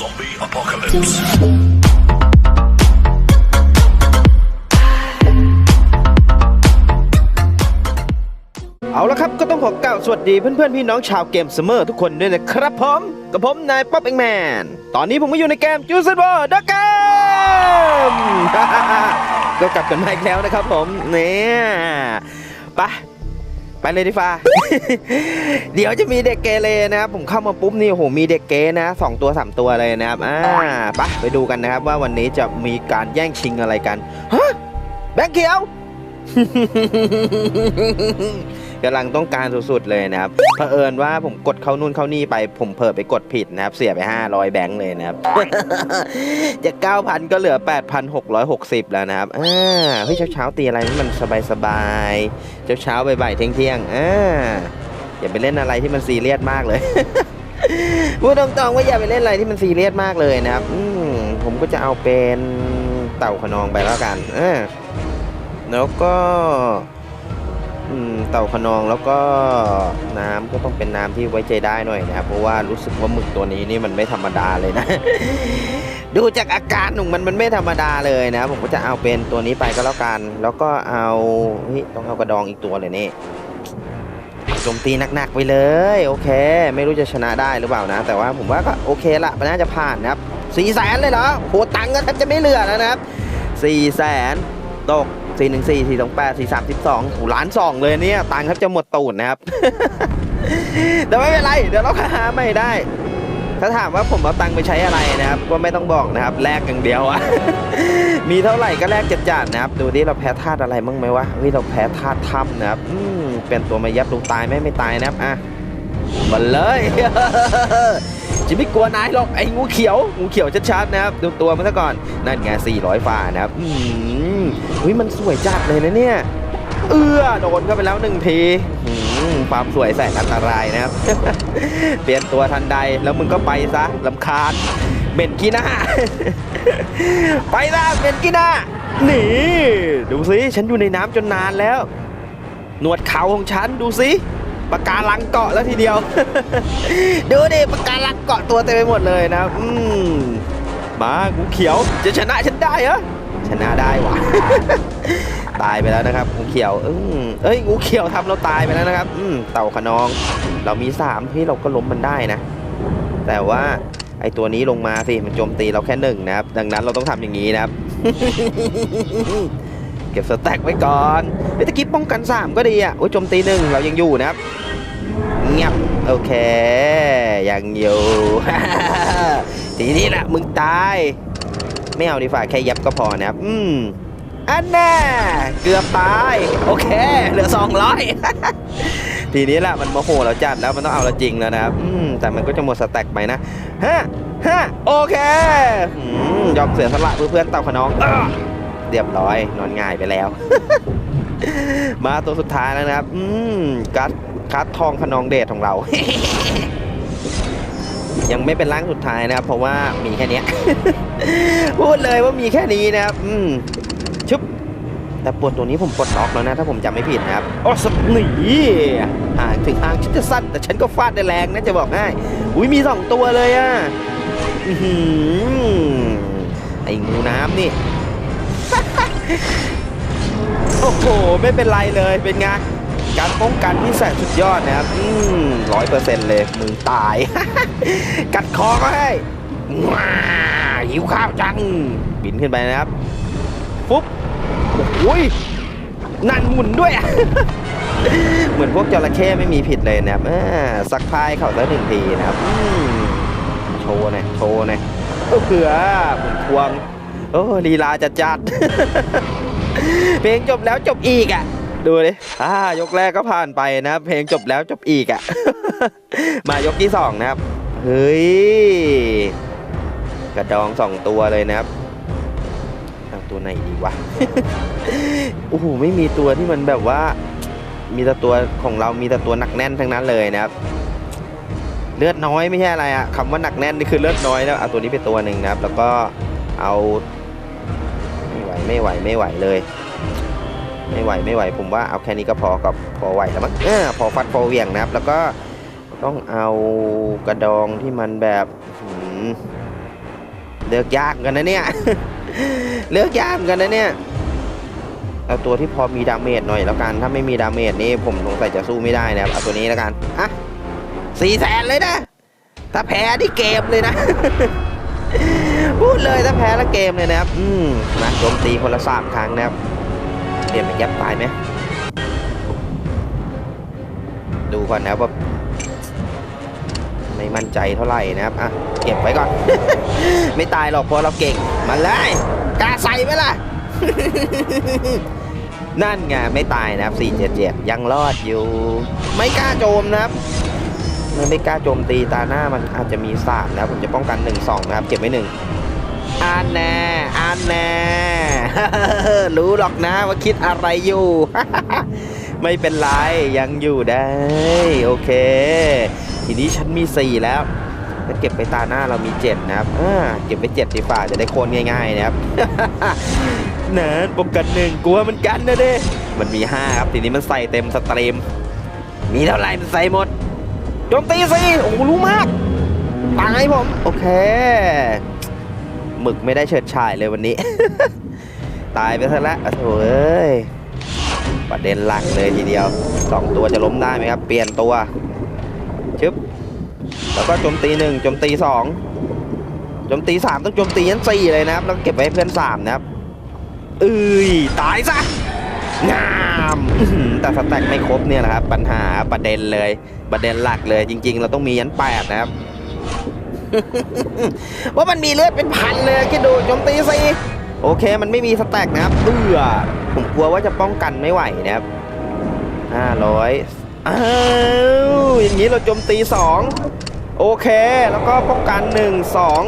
Zombie apocalypse. เอาละครับก็ต้องขอกล่าวสวัสดีเพื่อนๆ พี่น้องชาวเกมเสมอทุกคนด้วยนะครับผมกับผมนายป๊อปเองแมน ตอนนี้ผมก็อยู่ในเกมจูสบอร์ดเกม ก็กลับกันมาอีกแล้วนะครับผมเนี่ยไป ไปเลยดีฟ้า เดี๋ยวจะมีเด็กเกเรนะครับ ผมเข้ามาปุ๊บนี่โอ้โหมีเด็กเกนะสองตัวสามตัวเลยนะครับอ่าไปไปดูกันนะครับว่าวันนี้จะมีการแย่งชิงอะไรกันฮะแบงค์เขียว กำลังต้องการสุดๆเลยนะครับเผอิญว่าผมกดเข้านู่นเข้านี่ไปผมเผลอไปกดผิดนะครับเสียไป 500 แบงค์เลยนะครับจาก9,000 ก็เหลือ 8,660 แล้วนะครับอ่าเฮ้ยเช้าๆตีอะไรให้มันสบายๆเช้าๆบ่ายๆเที่ยงๆอ่าอย่าไปเล่นอะไรที่มันซีเรียสมากเลยพูดตรงๆว่าอย่าไปเล่นอะไรที่มันซีเรียสมากเลยนะครับอืมผมก็จะเอาเป็นเต่าขนองไปแล้วกันอ่าแล้วก็ เต่าขนองแล้วก็น้ำก็ต้องเป็นน้ำที่ไว้ใจได้หน่อยนะครับเพราะว่ารู้สึกว่าหมึกตัวนี้นี่มันไม่ธรรมดาเลยนะ ดูจากอาการของมันมันไม่ธรรมดาเลยนะผมก็จะเอาเป็นตัวนี้ไปก็แล้วกัน แล้วก็เอาต้องเอากระดองอีกตัวเลยนี่โจมตีหนักๆไปเลย โอเค ไม่รู้จะชนะได้หรือเปล่านะ แต่ว่าผมว่าก็โอเคละมันน่าจะผ่านนะครับสี่แสนเลยเหรอโหตังค์ก็แทบจะไม่เหลือแล้วนะครับสี่แสนตก สี่หนึ่งสี่สี่สองแปดสี่สามสิบสองโหล้านสองเลยเนี่ยตังค์ครับจะหมดตูดนะครับ แต่ไม่เป็นไร เดี๋ยวเราหาไม่ได้ ถ้าถามว่าผมเอาตังค์ไปใช้อะไรนะครับ ก็ไม่ต้องบอกนะครับแลกอย่างเดียวอะมีเท่าไหร่ก็แลกจัดๆนะครับ ดูดิเราแพ้ธาตุอะไรบ้างไหมวะเฮ้ยเราแพ้ธาตุถ้ำนะครับอืมเป็นตัวมายับดูตายไหมไม่ตายนะครับอะมาเลย จะไม่กลัวนายหรอกไอ้งูเขียวงูเขียวชัดๆนะครับดูตัวมันซะก่อนนั่นไง400ฝ่านะครับอืมเฮ้ยมันสวยจัดเลยนะเนี่ยเอื้อโดนเข้าไปแล้วหนึ่งทีความสวยแสนอันตรายนะครับ เปลี่ยนตัวทันใดแล้วมึงก็ไปซะลำคาญเบนกีหน้า ไปละเบนกีหน้าหนีดูสิฉันอยู่ในน้ำจนนานแล้ว หนวดเขาของฉันดูสิ ปากการังเกาะแล้วทีเดียว ดูดิปากการังเกาะตัวเต็มไปหมดเลยนะ อืมมากูเขียวจะชนะฉันได้เหรอชนะได้วะตายไปแล้วนะครับงูเขียวอืมเอ้ยงูเขียวทำเราตายไปแล้วนะครับ อืมเต่าขนอง เรามีสามที่เราก็ล้มมันได้นะ แต่ว่าไอตัวนี้ลงมาสิมันโจมตีเราแค่หนึ่งนะครับ ดังนั้นเราต้องทำอย่างนี้นะครับ เก็บสแต็กไว้ก่อนเฮ้ยตะกี้ป้องกันสามก็ดีอะโอ้ยโจมตีหนึ่งเรายังอยู่นะครับเงียบโอเค ยังอยู่ ทีนี้แหละมึงตาย ไม่เอาดีฝ่าแค่ยับก็พอนะครับ อืมอันแน่เกือบตาย โอเค เหลือ 200 ทีนี้แหละมันโมโหเราจัดแล้วมันต้องเอาเราจริงแล้วนะครับ อืมแต่มันก็จะหมดสแต็กไปนะฮะฮะโอเคอยอมเสียสละเพื่อเพื่อนเต่าขนอง เรียบร้อย นอนง่ายไปแล้ว มาตัวสุดท้ายแล้วนะครับ อืมกัดคัดทองขนองเดชของเรา ยังไม่เป็นร่างสุดท้ายนะครับ เพราะว่ามีแค่นี้พูดเลยว่ามีแค่นี้นะครับ อืมชุบแต่ปวดตัวนี้ผมปลดล็อกแล้วนะ ถ้าผมจำไม่ผิดนะครับอ๋อสหนีห่างถึงห่างฉันจะสั้นแต่ฉันก็ฟาดได้แรงนะจะบอกให้อุ้ยมีสองตัวเลยอะไอ้งูน้ำนี่ โอ้โห ไม่เป็นไรเลยเป็นไงการป้องกันที่แสนสุดยอดนะครับอืมร้อยเปอร์เซ็นต์เลยมึงตาย กัดคอก็ให้ว้าหิวข้าวจัง บินขึ้นไปนะครับ ปุ๊บโอ้ยนั่นหมุนด้วย เหมือนพวกจระเข้ไม่มีผิดเลยนะครับสักพายเขาสักหนึ่งทีนะครับ โชว์หน่อยโชว์หน่อยเผื่อหมุนควง โอ้ลีลาจัดจัดเพลงจบแล้วจบอีกอะ ดูดิอ่ายกแรกก็ผ่านไปนะเพลงจบแล้วจบอีกอะ มายกที่สองนะครับ เฮ้ย กระดองสองตัวเลยนะครับเอาตัวไหนดีวะโอ้โหไม่มีตัวที่มันแบบว่า มีแต่ตัวของเรามีแต่ตัวหนักแน่นทั้งนั้นเลยนะครับ เลือดน้อยไม่ใช่อะไรอะคำว่าหนักแน่นนี่คือเลือดน้อยแล้วเอาตัวนี้ไปตัวหนึ่งนะครับ แล้วก็เอา ไม่ไหวไม่ไหวเลย ไม่ไหวไม่ไหวผมว่าเอาแค่นี้ก็พอกับพอไหวแล้วมั้งอพอฟัดพอเวียงนะครับ แล้วก็ต้องเอากระดองที่มันแบบเลือกยากกันนะเนี่ยเลือกยากกันนะเนี่ยเอาตัวที่พอมีดาเมจหน่อยแล้วกัน ถ้าไม่มีดาเมจนี่ผมสงสัยจะสู้ไม่ได้นะครับ เอาตัวนี้แล้วกันอะสี่แสนเลยนะ ถ้าแพ้ที่เกมเลยนะ พูดเลยถ้าแพ้แล้วเกมเลยนะครับ อืมนะโจมตีคนละสามครั้งนะครับเปลี่ยนเป็นยับตายไหมดูก่อนนะครับว่าไม่มั่นใจเท่าไหร่นะครับ อะ เก็บไว้ก่อน ไม่ตายหรอกเพราะเราเก่ง มาเลยกล้าใส่ไหมล่ะ นั่นไงไม่ตายนะครับ 477 ยังรอดอยู่ ไม่กล้าโจมนะครับ ไม่กล้าโจมตีตาหน้ามันอาจจะมีสามนะครับผมจะป้องกัน 1 2 นะครับ เก็บไว้หนึ่ง อันแน่อันแน่รู้หรอกนะว่าคิดอะไรอยู่ ไม่เป็นไร ยังอยู่ได้ โอเค ทีนี้ฉันมี 4 แล้วถ้าเก็บไปตาหน้าเรามี 7 นะครับเก็บไป7ดีฝ่าจะได้โคนง่ายๆนะครับเนินป้องกันหนึ่งกลัวมันกันนะเด้มันมี 5 ครับ ทีนี้มันใส่เต็มสตรีม มีเท่าไหร่มันใส่หมดโจมตีสิโอ้รู้มากตายผม โอเค หมึกไม่ได้เฉิดฉายเลยวันนี้ ตายไปซะแล้วโอ้โถเอ้ยประเด็นหลักเลยทีเดียวสองตัวจะล้มได้ไหมครับ เปลี่ยนตัวชึบแล้วก็โจมตีหนึ่งโจมตีสองโจมตีสามต้องโจมตียันสี่เลยนะครับ แล้วเก็บไว้เพื่อนสามนะครับเอ้ยตายซะงามแต่สแต็กไม่ครบเนี่ยนะครับ ปัญหาประเด็นเลย ประเด็นหลักเลยจริง ๆ เราต้องมียันแปดนะครับ ว่ามันมีเลือดเป็นพันเลยคิดดูโจมตีสิโอเค มันไม่มีสแต็กนะครับเบื่อผมกลัวว่าจะป้องกันไม่ไหวนะครับห้าร้อยอ้าวอย่างนี้เราโจมตีสองโอเค แล้วก็ป้องกันหนึ่งสอง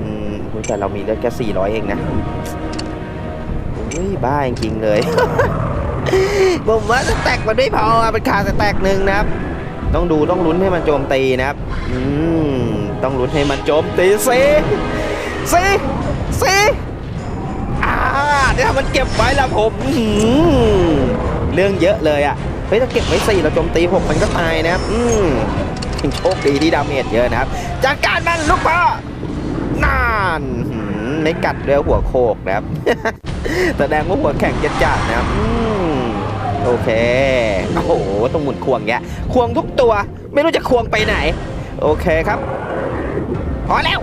อืมแต่เรามีเลือดแค่สี่ร้อยเองนะอุ้ยบ้าจริงเลย ผมว่าสแต็กมันไม่พอมันขาดสแต็กหนึ่งนะครับ ต้องดูต้องลุ้นให้มันโจมตีนะครับอืมต้องลุ้นให้มันโจมตีสิสิสิอ่าเนี่ยมันเก็บไว้ละผมเรื่องเยอะเลยอะ่ะเฮ้ยถ้าเก็บไว้สี่เราโจมตีหกมันก็ตายนะครับ อืมโชคดีที่ดาเมจเยอะนะครับจัดการมันลูกพ่อนานไม่กัดเรือหัวโคกนะครับแสดงว่าหัวแข็งจัดจัดนะครับ โอเค โอ้โห ต้องหมุนควงแกควงทุกตัว ไม่รู้จะควงไปไหน โอเคครับ พอแล้ว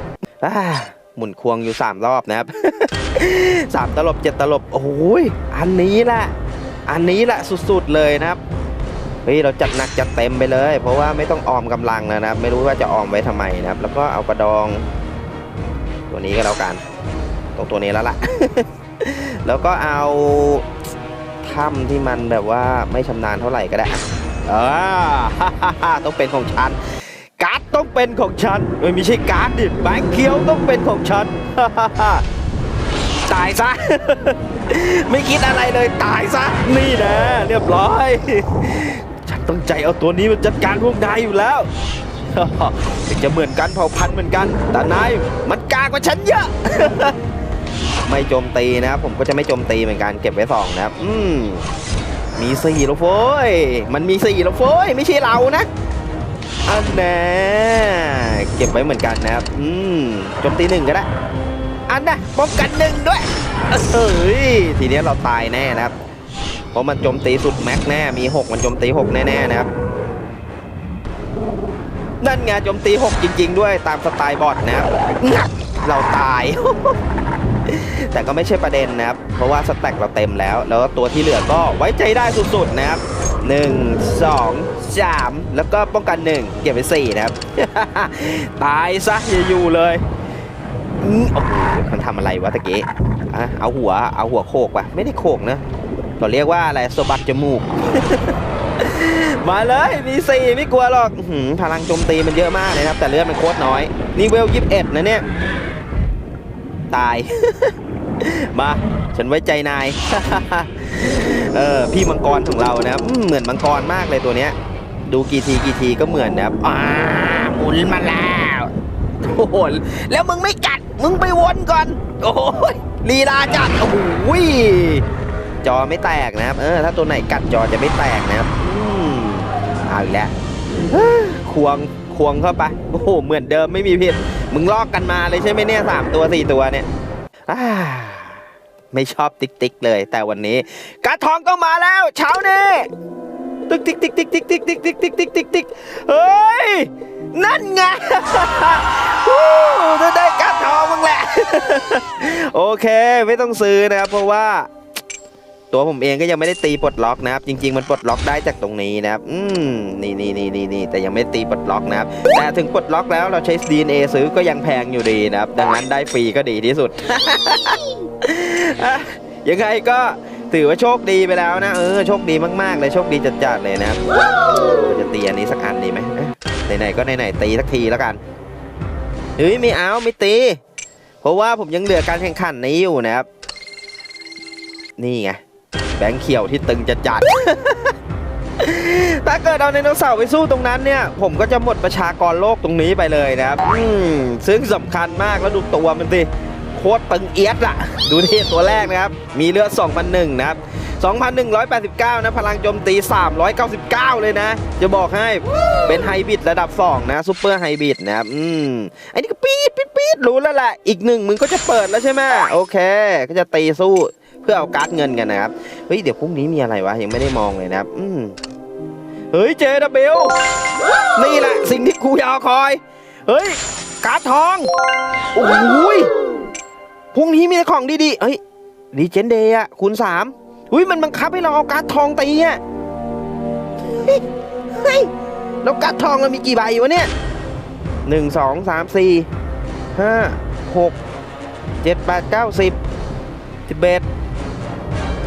หมุนควงอยู่ 3 รอบนะครับสามตลบเจ็ดตลบ โอ้ย อันนี้แหละ อันนี้แหละสุดๆเลยนะครับเฮ้ยเราจัดหนักจัดเต็มไปเลย เพราะว่าไม่ต้องออมกำลังนะครับ ไม่รู้ว่าจะออมไว้ทำไมนะครับ แล้วก็เอากระดอง ตัวนี้ก็แล้วกันตรงตัวนี้แล้วล่ะ แล้วก็เอา ถ้ำที่มันแบบว่าไม่ชำนาญเท่าไหร่ก็ได้เออต้องเป็นของฉันการ์ดต้องเป็นของฉันเอ้ยไม่ใช่การ์ดดิแบงค์เขียวต้องเป็นของฉันตายซะ ไม่คิดอะไรเลยตายซะ นี่นะเรียบร้อย ฉันต้องใจเอาตัวนี้มาจัดการพวกนายอยู่แล้วถึงจะเหมือนกันเผ่าพันธุ์เหมือนกัน แต่นายมันกากว่าฉันเยอะ ไม่โจมตีนะครับ ผมก็จะไม่โจมตีเหมือนกันเก็บไว้สองนะครับ อืมมีสี่แล้วโฟ้ยมันมีสี่แล้วโฟ้ยไม่ใช่เรานะอันแน่เก็บไว้เหมือนกันนะครับ อืมโจมตีหนึ่งก็ได้ อันน่ะป้องกันหนึ่งด้วยเฮ้ยทีนี้เราตายแน่นะครับ เพราะมันโจมตีสุดแม็กแน่ มีหกมันโจมตีหกแน่ๆนะครับ นั่นไงโจมตีหกจริง ๆ ด้วยตามสไตล์บอทนะครับ เราตาย แต่ก็ไม่ใช่ประเด็นนะครับ เพราะว่าสแต็กเราเต็มแล้ว แล้วตัวที่เหลือก็ไว้ใจได้สุดๆนะครับ1 2 3แล้วก็ป้องกัน1เก็บไป4นะครับ ตายซะอย่าอยู่เลยอืมโอ้โหมันทำอะไรวะตะเกีอะเอาหัวเอาหัวโขกว่ะไม่ได้โขกนะเขาเรียกว่าอะไรสบัดจมูก มาเลยมีสี่ไม่กลัวหรอกพลังโจมตีมันเยอะมากเลยนะครับ แต่เลือดมันโคตรน้อย นี่เวลยิบเอ็ดนะเนี่ย ตาย มาฉันไว้ใจนาย เออพี่มังกรของเรานะครับเหมือนมังกรมากเลยตัวเนี้ย ดูกี่ทีกี่ทีก็เหมือนนะครับอ่าหมุนมาแล้วโอ้โหแล้วมึงไม่กัด มึงไปวนก่อน โอ้ยลีลาจัดโอ้โหจอไม่แตกนะครับ เออ ถ้าตัวไหนกัดจอจะไม่แตกนะครับอืมเอาอีกแล้วควงควงเข้าไป โอ้โห เหมือนเดิมไม่มีผิด มึงลอกกันมาเลยใช่ไหมเนี่ยสามตัวสี่ตัวเนี่ยไม่ชอบติ๊กติ๊กเลย แต่วันนี้กระทองก็มาแล้ว เช้านี้ติ๊กติ๊กติ๊กติ๊กติ๊กติ๊กติ๊กติ๊กติ๊กติ๊กติ๊กติ๊กเฮ้ย นั่นไงได้กระทองมึงแหละ โอเค ไม่ต้องซื้อนะครับเพราะว่า ตัวผมเองก็ยังไม่ได้ตีปลดล็อกนะครับ จริง ๆ มันปลดล็อกได้จากตรงนี้นะครับ อืมนี่นี่นี่นี่นี่แต่ยังไม่ตีปลดล็อกนะครับ แต่ถึงปลดล็อกแล้วเราใช้ DNA ซื้อก็ยังแพงอยู่ดีนะครับ ดังนั้นได้ฟรีก็ดีที่สุด ยังไงก็ถือว่าโชคดีไปแล้วนะ เออ โชคดีมากๆเลย โชคดีจัดๆเลยนะครับจะตีอันนี้สักอันดีไหมไหนๆก็ไหนๆตีสักทีแล้วกันเฮ้ยไม่เอาไม่ตี เพราะว่าผมยังเหลือการแข่งขันนี้อยู่นะครับ นี่ไง แบงค์เขียวที่ตึงจะจัด ถ้าเกิดเอาไดโนเสาร์ไปสู้ตรงนั้นเนี่ย ผมก็จะหมดประชากรโลกตรงนี้ไปเลยนะครับอืมซึ่งสำคัญมากแล้วดูตัวมันสิโคตรตึงเอียดอะดูที่ตัวแรกนะครับ มีเลือด2,001นะครับ2,189 นะ พลังโจมตี 399 เลยนะ จะบอกให้เป็นไฮบริดระดับ 2 นะซูเปอร์ไฮบริดนะครับอืมไอ้นี่ก็ปี๊ดปี๊ดปี๊ดรู้แล้วแหละ อีกหนึ่งมึงก็จะเปิดแล้วใช่ไหมโอเค ก็จะตีสู้ เพื่อเอาการ์ดเงินกันนะครับเฮ้ยเดี๋ยวพรุ่งนี้มีอะไรวะยังไม่ได้มองเลยนะครับอืมเฮ้ยเจดับเบลนี่แหละสิ่งที่กูยาวคอย เฮ้ยการ์ดทองโอ้ยพรุ่งนี้มีของดีๆเฮ้ยรีเจนเดย์อะคูณสามอุ้ยมันบังคับให้เราเอาการ์ดทองตีอะเฮ้ยเฮ้ยแล้วการ์ดทองเรามีกี่ใบวะเนี่ยหนึ่งสองสามสี่ห้าหกเจ็ดแปดเก้าสิบสิบเอ็ด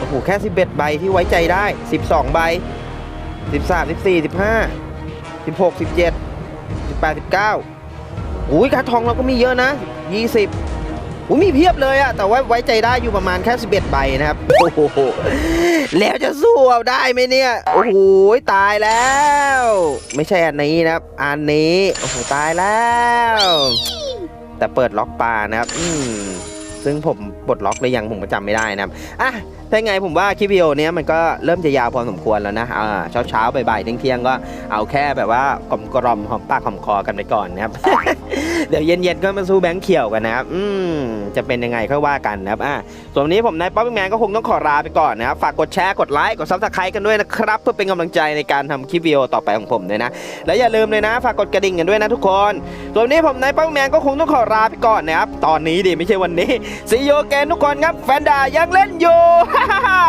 อ้โหแค่สิบเอ็ดใบที่ไว้ใจได้สิบสองใบสิบสามสิบสี่สิบห้าสิบหกสิบเจ็ดสิบแปดสิบเก้าอุ้ยการทองเราก็มีเยอะนะยี่สิบอุ้ยมีเพียบเลยอะแต่ว่าไว้ใจได้อยู่ประมาณแค่ 11 ใบนะครับ โอ้โห แล้วจะสู้เอาได้ไหมเนี่ย โอ้โห ตายแล้ว ไม่ใช่อันนี้นะครับ อันนี้ โอ้โห ตายแล้ว แต่เปิดล็อกปลานะครับ อืม ซึ่งผมปลดล็อกหรือยังผมก็จำไม่ได้นะครับอะถ้าไงผมว่าคลิปวิดีโอนี้มันก็เริ่มจะยาวพอสมควรแล้วนะอ่าเช้าเช้าๆบ่ายๆเที่ยงๆก็เอาแค่แบบว่ากลมกล่อมหอมปากหอมคอกันไปก่อนนะครับ เดี๋ยวเย็นๆก็มาสู้แบงค์เขียวกันนะครับอืมจะเป็นยังไงค่อยว่ากันนะครับอะส่วนวันนี้ผมนายป๊อปแมนก็คงต้องขอลาไปก่อนนะครับฝากกดแชร์กดไลค์กดซับสไครต์กันด้วยนะครับเพื่อเป็นกำลังใจในการทำคลิปวิดีโอต่อไปของผมด้วยนะ และอย่าลืมเลยนะ ฝากกดกระดิ่งกันด้วยนะทุกคน ส่วนวันนี้ผมนายป๊อปแมนก็คงต้องขอลาไปก่อนนะครับตอนนี้ดิไม่ใช่วันนี้ซีโยเกนทุกคนครับแฟนดายังเล่นอยู่ฮ่าฮ่าฮ่า